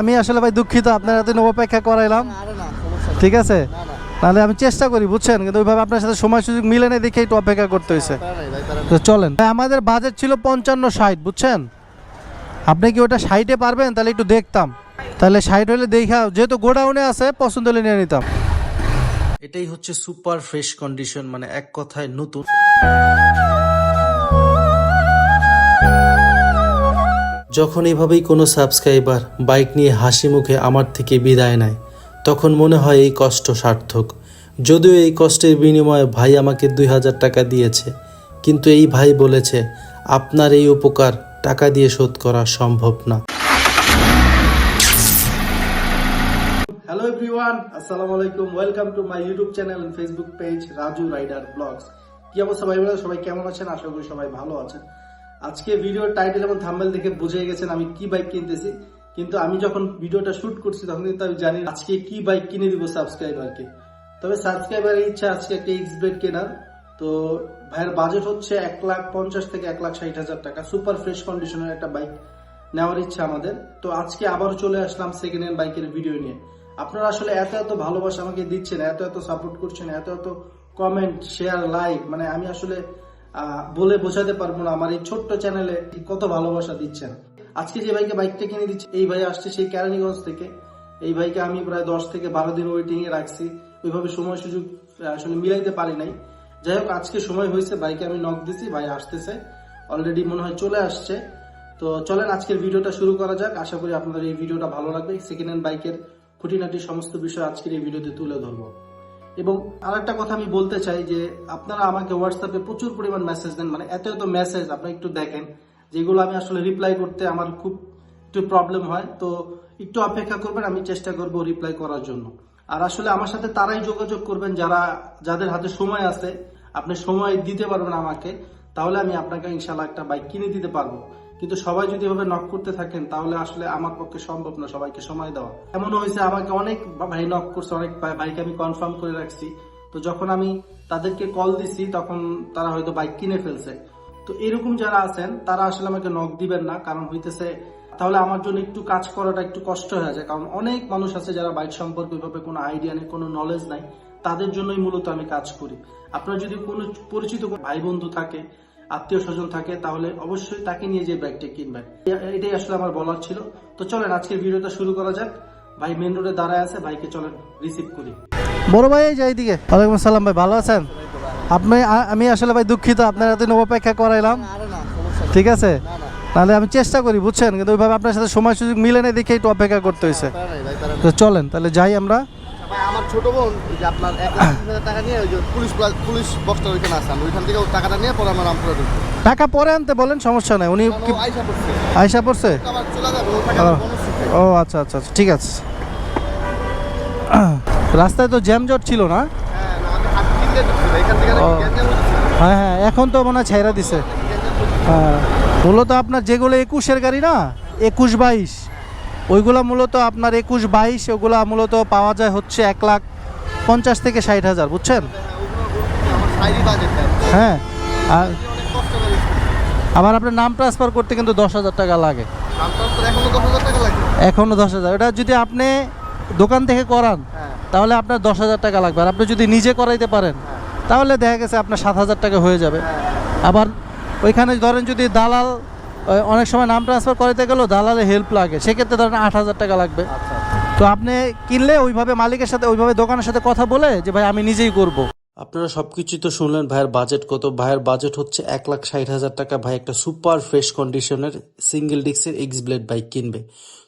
আমি আসলে ভাই দুঃখিত আপনার এতদিন অপেক্ষা করাইলাম। ঠিক আছে? তাহলে আমি চেষ্টা করি বুঝছেন? কিন্তু ওইভাবে আপনার সাথে সময় সুযোগ মিলে নেই দেখে একটু অপেক্ষা করতে হয়েছে। তো চলেন। ভাই, আমাদের বাজেট ছিল পঞ্চান্ন ষাট বুঝছেন? আপনি কি ওটা ষাটে পারবেন? তাহলে একটু দেখতাম। তাহলে ষাট হলে দেখা যেহেতু গোডাউনে আছে পছন্দ হলে নিয়ে নিতাম। এটাই হচ্ছে সুপার ফ্রেশ কন্ডিশন মানে এক কথায় নতুন। যখন এভাবেই কোনো সাবস্ক্রাইবার বাইক নিয়ে হাসি মুখে আমার থেকে বিদায় নেয়, তখন মনে হয় এই কষ্ট সার্থক। যদিও এই কষ্টের বিনিময়ে ভাই আমাকে দুই হাজার টাকা দিয়েছে, কিন্তু এই ভাই বলেছে, আপনার এই উপকার টাকা দিয়ে শোধ করা সম্ভব না। হ্যালো এভরিওয়ান আসসালামু আলাইকুম। Welcome to my YouTube channel Facebook page Raju rider vlogs কি অবস্থা ভাই সবাই কেমন আছেন? আশা করি সবাই ভালো আছেন। আজকে ভিডিওর টাইটেল এবং থাম্বেল দেখে বুঝে গেছেন আমি কি বাইক কিনতেছি। কিন্তু আমি যখন ভিডিওটা শুট করছি, তখন কিন্তু আমি জানি আজকে কি বাইক কিনে দিব সাবস্ক্রাইবারকে তবে সাবস্ক্রাইবারের ইচ্ছা আজকে একটা এক্স ব্লেড কেনার। তো ভাইয়ের বাজেট হচ্ছে এক লাখ পঞ্চাশ থেকে এক লাখ ষাট হাজার টাকা সুপার ফ্রেশ কন্ডিশনের একটা বাইক নেওয়ার ইচ্ছা আমাদের। তো আজকে আবার চলে আসলাম সেকেন্ড হ্যান্ড বাইকের ভিডিও নিয়ে। আপনারা আসলে এত এত ভালোবাসা আমাকে দিচ্ছেন, এত এত সাপোর্ট করছেন, এত এত কমেন্ট শেয়ার লাইক মানে আমি আসলে বলে বোঝাতে পারব না। আমার এই ছোট্ট চ্যানেলে কত ভালোবাসা দিচ্ছেন। আজকে যে ভাইকে বাইকটা কিনে দিচ্ছে, এই ভাই আসছে সেই কেরানীগঞ্জ থেকে। এই ভাইকে আমি প্রায় দশ থেকে বারো দিন ওয়েটিং এ রাখছি। ওইভাবে সময় সুযোগ আসলে মিলাইতে পারি নাই। যাই হোক, আজকে সময় হয়েছে বাইকে আমি নক দিছি, ভাই আসতেছে। অলরেডি মনে হয় চলে আসছে। তো চলেন, আজকের ভিডিওটা শুরু করা যাক। আশা করি আপনাদের এই ভিডিওটা ভালো লাগবে। সেকেন্ড হ্যান্ড বাইকের খুঁটিনাটি সমস্ত বিষয় আজকের এই ভিডিওতে তুলে ধরবো। এবং আরেকটা কথা আমি বলতে চাই যে আপনারা আমাকে হোয়াটসঅ্যাপে প্রচুর পরিমাণ মেসেজ দেন মানে এত এত মেসেজ আপনারা একটু দেখেন, যেগুলো আমি আসলে রিপ্লাই করতে আমার খুব একটু প্রবলেম হয়। তো একটু অপেক্ষা করবেন, আমি চেষ্টা করব রিপ্লাই করার জন্য। আর আসলে আমার সাথে তারাই যোগাযোগ করবেন, যারা, যাদের হাতে সময় আছে, আপনি সময় দিতে পারবেন আমাকে, তাহলে আমি আপনাকে ইনশাল্লাহ একটা বাইক কিনে দিতে পারব। কিন্তু সবাই যদি এভাবে নক করতে থাকেন, তাহলে আসলে আমার পক্ষে সম্ভব না সবাইকে সময় দেওয়া। এমনও হয়েছে, আমাকে অনেক ভাই নক করছে, অনেক ভাই- ভাইকে আমি কনফার্ম করে রাখছি। তো যখন আমি তাদেরকে কল দিছি, তখন তারা হয়তো বাইক কিনে ফেলছে। তো এরকম যারা আছেন, তারা আসলে আমাকে নক দিবেন না, কারণ হইতেছে, তাহলে আমার জন্য একটু কাজ করাটা একটু কষ্ট হয়ে যায়। কারণ অনেক মানুষ আছে যারা বাইক সম্পর্কে ওইভাবে কোনো আইডিয়া নেই, কোনো নলেজ নাই। তাদের জন্যই মূলত আমি কাজ করি। আপনার যদি কোনো পরিচিত ভাই বন্ধু থাকে আত্মীয় স্বজন থাকে তাহলে অবশ্যই তাকে নিয়ে যে বাইকটা কিনবেন। এটাই আসলে আমার বলার ছিল। তো চলেন আজকের ভিডিওটা শুরু করা যাক। ভাই মেন রোডে দাঁড়ায় আছে ভাইকে চলেন রিসিভ করি। বড় ভাই এই যে এইদিকে। ওয়ালাইকুম আসসালাম ভাই ভালো আছেন? আপনি আমি আসলে ভাই দুঃখিত আপনার এতদিন অপেক্ষা করাইলাম। না। ঠিক আছে? না না। তাহলে আমি চেষ্টা করি বুঝছেন? কিন্তু ওইভাবে আপনার সাথে সময় সুযোগ মিলে নেই দেখে একটু অপেক্ষা করতে হয়েছে। তো চলেন তাহলে যাই আমার। ছোট বোন যে আপনার এক লাখ টাকা নিয়ে ওই যে পুলিশ পুলিশ বক্সটার ওইখানে আসলাম ওইখান থেকে টাকাটা নিয়ে পরে আমার রামপুরে ঢুকবো। টাকা পরে আনতে বলেন সমস্যা নাই। উনি পড়ছে। আয়সা পড়ছে? আবার চলে যাবে ও আচ্ছা আচ্ছা আচ্ছা ঠিক আছে। রাস্তায় তো জ্যামজট ছিল না? হ্যাঁ হ্যাঁ হ্যাঁ এখন তো মনে হয় ছাইরা দিছে। হ্যাঁ। মূলত আপনার যেগুলো একুশের গাড়ি না? একুশ বাইশ। ওইগুলা মূলত আপনার একুশ বাইশ, ওগুলা মূলত পাওয়া যায় হচ্ছে এক লাখ পঞ্চাশ থেকে ষাট হাজার, বুঝছেন? হ্যাঁ আর আবার আপনার নাম ট্রান্সফার করতে কিন্তু দশ হাজার টাকা লাগে। এখনও দশ হাজার, এটা যদি আপনি দোকান থেকে করান, তাহলে আপনার দশ হাজার টাকা লাগবে। আর আপনি যদি নিজে করাইতে পারেন, তাহলে দেখা গেছে আপনার সাত হাজার টাকা হয়ে যাবে। আবার ওইখানে ধরেন যদি দালাল অনেক সময় নাম ট্রান্সফার করাইতে গেলেও দালালের হেল্প লাগে। সেক্ষেত্রে ধরেন আট হাজার টাকা লাগবে। আচ্ছা তো আপনি কিনলে ওইভাবে মালিকের সাথে ওইভাবে দোকানের সাথে কথা বলে যে ভাই আমি নিজেই করব। আপনারা সবকিছু তো শুনলেন ভাইয়ের বাজেট কত। ভাইয়ের বাজেট হচ্ছে এক লাখ ষাট হাজার টাকা। ভাই একটা সুপার ফ্রেশ কন্ডিশনের সিঙ্গেল ডিস্কের এক্স ব্লেড বাইক কিনবে।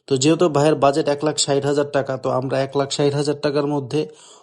তো যেহেতু ভাইয়ের বাজেট এক লাখ ষাট হাজার টাকা তো আমরা এক লাখ ষাট হাজার টাকার মধ্যে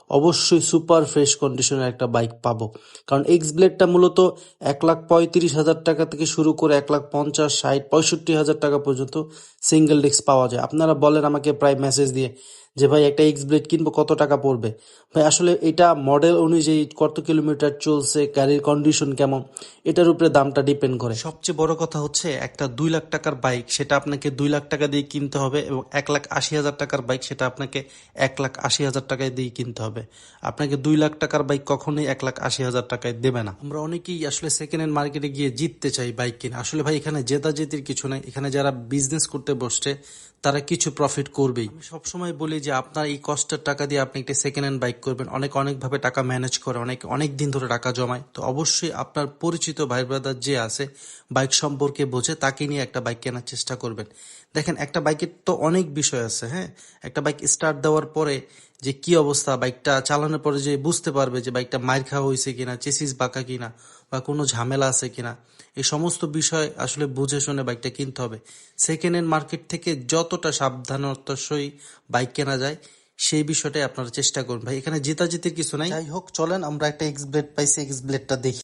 অবশ্যই সুপার ফ্রেশ কন্ডিশনের একটা বাইক পাবো। কারণ এক্স ব্লেডটা মূলত এক লাখ পঁয়ত্রিশ হাজার টাকা থেকে শুরু করে এক লাখ পঞ্চাশ, ষাট, পঁয়ষট্টি হাজার টাকা পর্যন্ত সিঙ্গেল ডিস্ক পাওয়া যায়। আপনারা বলেন আমাকে প্রায় মেসেজ দিয়ে যে, ভাই, একটা এক্স ব্লেড কিনবো, কত টাকা পড়বে? ভাই, আসলে এটা মডেল অনুযায়ী কত কিলোমিটার চলছে, গাড়ির কন্ডিশন কেমন, এটার উপরে দামটা ডিপেন্ড করে। সবচেয়ে বড় কথা হচ্ছে, একটা দুই লাখ টাকার বাইক সেটা আপনাকে দুই লাখ টাকা দিয়ে কিনতে হবে এবং এক লাখ আশি হাজার টাকার বাইক সেটা আপনাকে এক লাখ আশি হাজার টাকায় দিয়ে কিনতে হবে। আপনাকে দুই লাখ টাকার বাইক কখনোই এক লাখ আশি হাজার টাকায় দেবে না। আমরা অনেকেই আসলে সেকেন্ড হ্যান্ড মার্কেটে গিয়ে জিততে চাই বাইক কিনে। আসলে ভাই, এখানে জেতা জেতির কিছু নাই। এখানে যারা বিজনেস করতে বসছে, তারা কিছু প্রফিট করবেই। সবসময় বলি যে আপনার এই কষ্টের টাকা দিয়ে আপনি একটি সেকেন্ড হ্যান্ড বাইক করবেন, অনেক, অনেকভাবে টাকা ম্যানেজ করে, অনেক অনেক দিন ধরে টাকা জমায়, তো অবশ্যই আপনার পরিচিত ভাই ব্রাদার যে আছে বাইক সম্পর্কে বোঝে, তাকে নিয়ে একটা বাইক কেনার চেষ্টা করবেন। দেখেন, একটা বাইকের তো অনেক বিষয় আছে হ্যাঁ? একটা বাইক স্টার্ট দেওয়ার পরে যে কি অবস্থা বাইকটা চালানোর পরে যে বুঝতে পারবে যে বাইকটা মাইর খাওয়া হয়েছে কিনা চেসিস বাঁকা কিনা বা কোনো ঝামেলা আছে কিনা এই সমস্ত বিষয় আসলে বুঝে শুনে বাইকটা কিনতে হবে। সেকেন্ড হ্যান্ড মার্কেট থেকে যতটা সাবধানতার সই বাইক কেনা যায় সেই বিষয়টাই আপনারা চেষ্টা করুন। ভাই এখানে জেতা জেতাজিতির কিছু নাই। যাই হোক চলেন আমরা একটা এক্স ব্লেড পাইছি এক্স ব্লেডটা দেখি।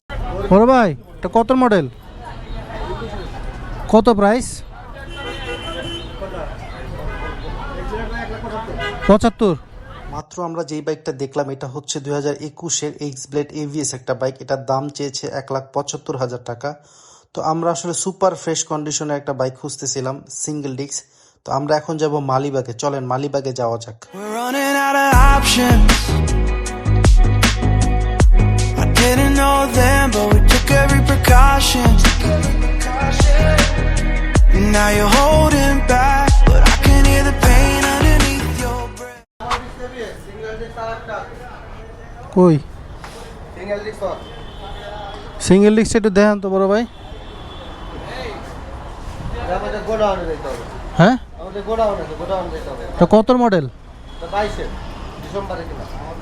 বড় ভাই এটা কত মডেল কত প্রাইস পঁচাত্তর। মাত্র আমরা যেই বাইকটা দেখলাম, এটা হচ্ছে দুই হাজার একুশের এক্স ব্লেড এভিএস একটা বাইক। এটার দাম চেয়েছে এক লাখ পঁচাত্তর হাজার টাকা। তো আমরা আসলে সুপার ফ্রেশ কন্ডিশনে একটা বাইক খুঁজতেছিলাম, সিঙ্গেল ডিস্ক। তো আমরা এখন যাব মালিবাগে। চলেন, মালিবাগে যাওয়া যাক। We're running out কই? সিঙ্গেল ডিস্ক একটু দেখান তো বড় ভাই। হ্যাঁ? কত মডেল?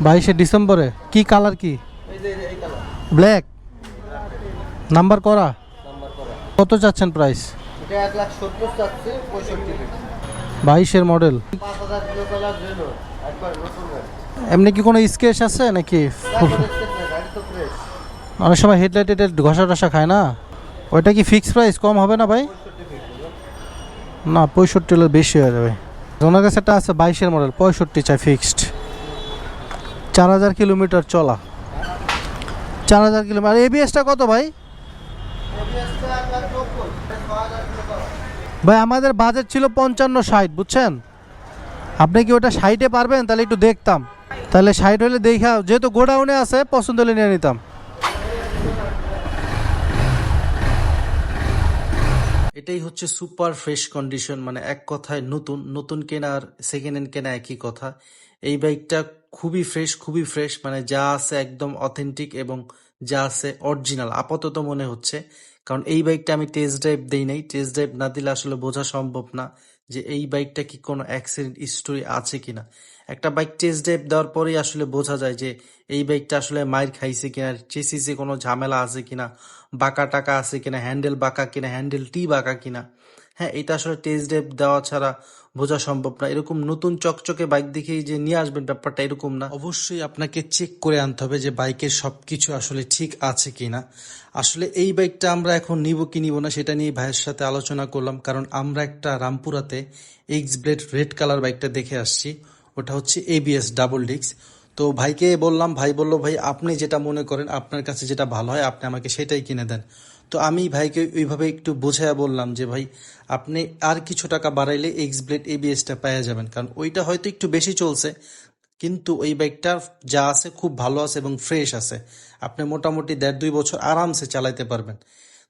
বাইশে ডিসেম্বরে কি কালার কি? ব্ল্যাক। নাম্বার করা? কত চাচ্ছেন প্রাইস? বাইশের মডেল। এমনি কি কোনো স্কেচ আছে নাকি? অনেক সময় হেডলাইট টেডলাইট ঘষা টসা খায় না? ওইটা কি ফিক্স প্রাইস কম হবে না ভাই? না, পঁয়ষট্টি হলে বেশি হয়ে যাবে। ওনার কাছে একটা আছে বাইশের মডেল পঁয়ষট্টি চাই ফিক্সড চার হাজার কিলোমিটার চলা। চার হাজার কিলোমিটার এবিএসটা কত ভাই? ভাই, আমাদের বাজেট ছিল পঞ্চান্ন ষাট, বুঝছেন? আপনি কি ওটা ষাটে পারবেন? তাহলে একটু দেখতাম। তাহলে সাইড হলে দেখা, যেহেতু গোডাউনে আছে, পছন্দ হলে নিয়ে নিতাম। এটাই হচ্ছে সুপার ফ্রেশ কন্ডিশন মানে এক কথায় নতুন নতুন কেনা আর সেকেন্ড হ্যান্ড কেনা একই কথা। এই বাইকটা খুবই ফ্রেশ খুবই ফ্রেশ মানে যা আছে একদম অথেন্টিক এবং যা আছে অরিজিনাল আপাতত মনে হচ্ছে। কারণ এই বাইকটা আমি টেস্ট ড্রাইভ দেই নাই। টেস্ট ড্রাইভ না দিলে আসলে বোঝা সম্ভব না যে এই বাইকটা কি কোনো অ্যাক্সিডেন্ট স্টোরি আছে কিনা। একটা বাইক টেস্ট ড্রাইভ দেওয়ার পরেই আসলে বোঝা যায় যে এই বাইকটা আসলে মায়ের খাইছে কিনা, চেসিসে কোনো ঝামেলা আছে কিনা, বাঁকা টাকা আছে কিনা হ্যান্ডেল বাঁকা কিনা হ্যান্ডেল টি বাঁকা কিনা। হ্যাঁ এটা আসলে টেস্ট ড্রাইভ দেওয়া ছাড়া বোঝা সম্ভব না। এরকম নতুন চকচকে বাইক দেখেই যে নিয়ে আসবেন ব্যাপারটা এরকম না। অবশ্যই আপনাকে চেক করে আনতে হবে যে বাইকের সব কিছু আসলে ঠিক আছে কিনা। আসলে এই বাইকটা আমরা এখন নিব কি নিব না সেটা নিয়ে ভাইয়ের সাথে আলোচনা করলাম। কারণ আমরা একটা রামপুরাতে এক্স ব্লেড রেড কালার বাইকটা দেখে আসছি। ওটা হচ্ছে এবিএস ডাবল ডিস্ক তো ভাইকে বললাম, ভাই বলল, ভাই, আপনি যেটা মনে করেন, আপনার কাছে যেটা ভালো হয়, আপনি আমাকে সেটাই কিনে দেন। তো আমি ভাইকে ওইভাবে একটু বোঝায়া বললাম যে, ভাই, আপনি আর কিছু টাকা বাড়াইলে এক্স ব্লেড এবিএসটা পেয়ে যাবেন, কারণ ওইটা হয়তো একটু বেশি চলছে, কিন্তু ওই বাইকটা যা আছে খুব ভালো আছে এবং ফ্রেশ আছে। আপনি মোটামুটি দেড় দুই বছর আরামসে চালাইতে পারবেন।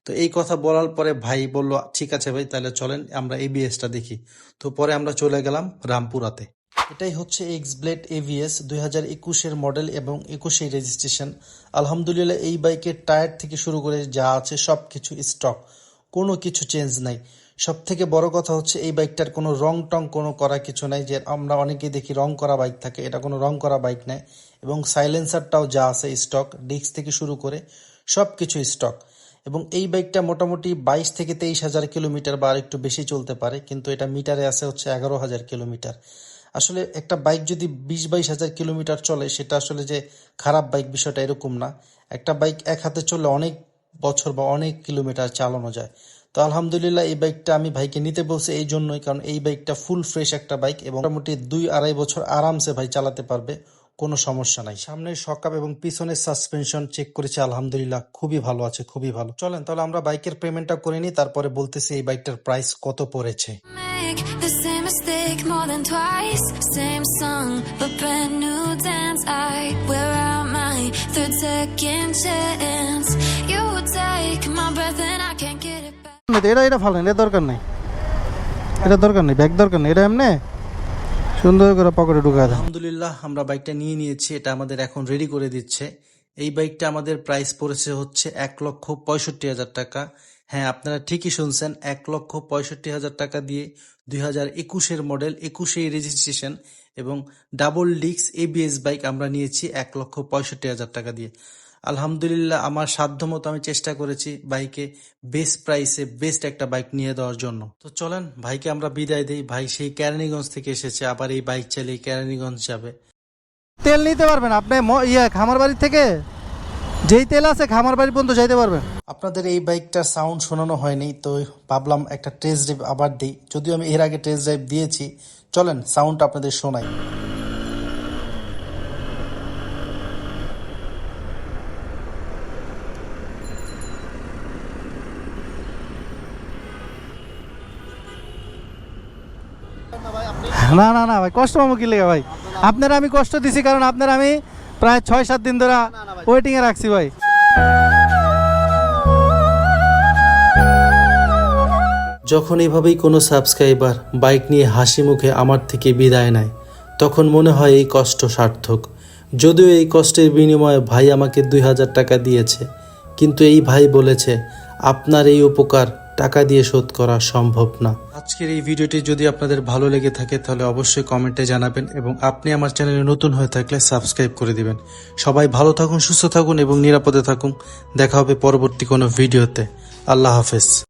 তো এই কথা বলার পরে ভাই বলল, ঠিক আছে ভাই, তাহলে চলেন, আমরা এবিএসটা দেখি। তো পরে আমরা চলে গেলাম রামপুরাতে। এটাই হচ্ছে এক্স ব্লেড এভিএস দুই হাজার একুশের মডেল এবং একুশের রেজিস্ট্রেশন আলহামদুলিল্লাহ, এই বাইকের টায়ার থেকে শুরু করে যা আছে সব কিছু স্টক কোনো কিছু চেঞ্জ নাই। সব থেকে বড় কথা হচ্ছে এই বাইকটার কোনো রং টং কোনো করা কিছু নাই যে আমরা অনেকেই দেখি রং করা বাইক থাকে, এটা কোনো রং করা বাইক নাই। এবং সাইলেন্সারটাও যা আছে স্টক ডিস্ক থেকে শুরু করে সব কিছু স্টক এবং এই বাইকটা মোটামুটি বাইশ থেকে তেইশ হাজার কিলোমিটার বা আর একটু বেশি চলতে পারে, কিন্তু এটা মিটারে আছে হচ্ছে এগারো হাজার কিলোমিটার। আসলে একটা বাইক যদি বিশ বাইশ হাজার কিলোমিটার চলে, সেটা আসলে যে খারাপ বাইক বিষয়টা এরকম না। একটা বাইক এক হাতে চললে অনেক বছর বা অনেক কিলোমিটার চালানো যায়। তো আলহামদুলিল্লাহ এই বাইকটা আমি ভাইকে নিতে বলছি এই জন্যই, কারণ এই বাইকটা ফুল ফ্রেশ একটা বাইক এবং মোটামুটি দুই আড়াই বছর আরামসে ভাই চালাতে পারবে, কোনো সমস্যা নাই। সামনের সকাপ এবং পিছনের সাসপেনশন চেক করেছে, আলহামদুলিল্লাহ খুবই ভালো আছে, খুবই ভালো। চলেন তাহলে আমরা বাইকের পেমেন্টটা করে নিই, তারপরে বলতেছি এই বাইকটার প্রাইস কত পড়েছে। Than twice. Same song, but brand new dance. I wear out my third second chance. You take my breath and I can't get it back. এটা এটা ভালো এটা দরকার নেই এটা দরকার নেই ব্যাগ দরকার নেই এটা এমনি সুন্দর করে পকেটে ঢুকা আলহামদুলিল্লাহ আমরা বাইকটা নিয়ে নিয়েছি এটা আমাদের এখন রেডি করে দিচ্ছে এই বাইকটা আমাদের প্রাইস পড়েছে হচ্ছে এক লক্ষ পঁয়ষট্টি হাজার টাকা হ্যাঁ আপনারা ঠিকই শুনছেন, এক লক্ষ পঁয়ষট্টি হাজার টাকা দিয়ে দুই হাজার একুশের মডেল একুশে রেজিস্ট্রেশন এবং ডাবল ডিক্স এবিএস বাইক আমরা নিয়েছি এক লক্ষ পঁয়ষট্টি হাজার টাকা দিয়ে। আলহামদুলিল্লাহ, আমার সাধ্য মতো আমি চেষ্টা করেছি বাইকে বেস্ট প্রাইসে বেস্ট একটা বাইক নিয়ে দেওয়ার জন্য। তো চলেন, ভাইকে আমরা বিদায় দিই। ভাই সেই কেরানীগঞ্জ থেকে এসেছে, আবার এই বাইক চালিয়ে কেরানীগঞ্জ যাবে। তেল নিতে পারবেন, আপনি ইয়ে খামার বাড়ি থেকে? যেই তেল আছে খামার বাড়ি পর্যন্ত যাইতে পারবেন। আপনাদের এই বাইকটার সাউন্ড শোনানো হয়নি তো ভাবলাম একটা টেস্ট ড্রাইভ আবার দিই। যদিও আমি এর আগে টেস্ট ড্রাইভ দিয়েছি চলেন সাউন্ড আপনাদের শোনাই। না না না ভাই কষ্ট পাবো কি লেগে ভাই? আপনারা আমি কষ্ট দিছি কারণ আপনারা আমি প্রায় ছয় সাত দিন ধরে ওয়েটিং এ রাখছি, ভাই। যখন এভাবেই কোনো সাবস্ক্রাইবার বাইক নিয়ে হাসি মুখে আমার থেকে বিদায় নেয়, তখন মনে হয় এই কষ্ট সার্থক। যদিও এই কষ্টের বিনিময়ে ভাই আমাকে দুই হাজার টাকা দিয়েছে, কিন্তু এই ভাই বলেছে, আপনার এই উপকার টাকা দিয়ে শোধ করা সম্ভব না। আজকের এই ভিডিওটি যদি আপনাদের ভালো লেগে থাকে, তাহলে অবশ্যই কমেন্টে জানাবেন এবং আপনি আমার চ্যানেলে নতুন হয়ে থাকলে সাবস্ক্রাইব করে দিবেন। সবাই ভালো থাকুন, সুস্থ থাকুন এবং নিরাপদে থাকুন। দেখা হবে পরবর্তী কোনো ভিডিওতে। আল্লাহ হাফেজ।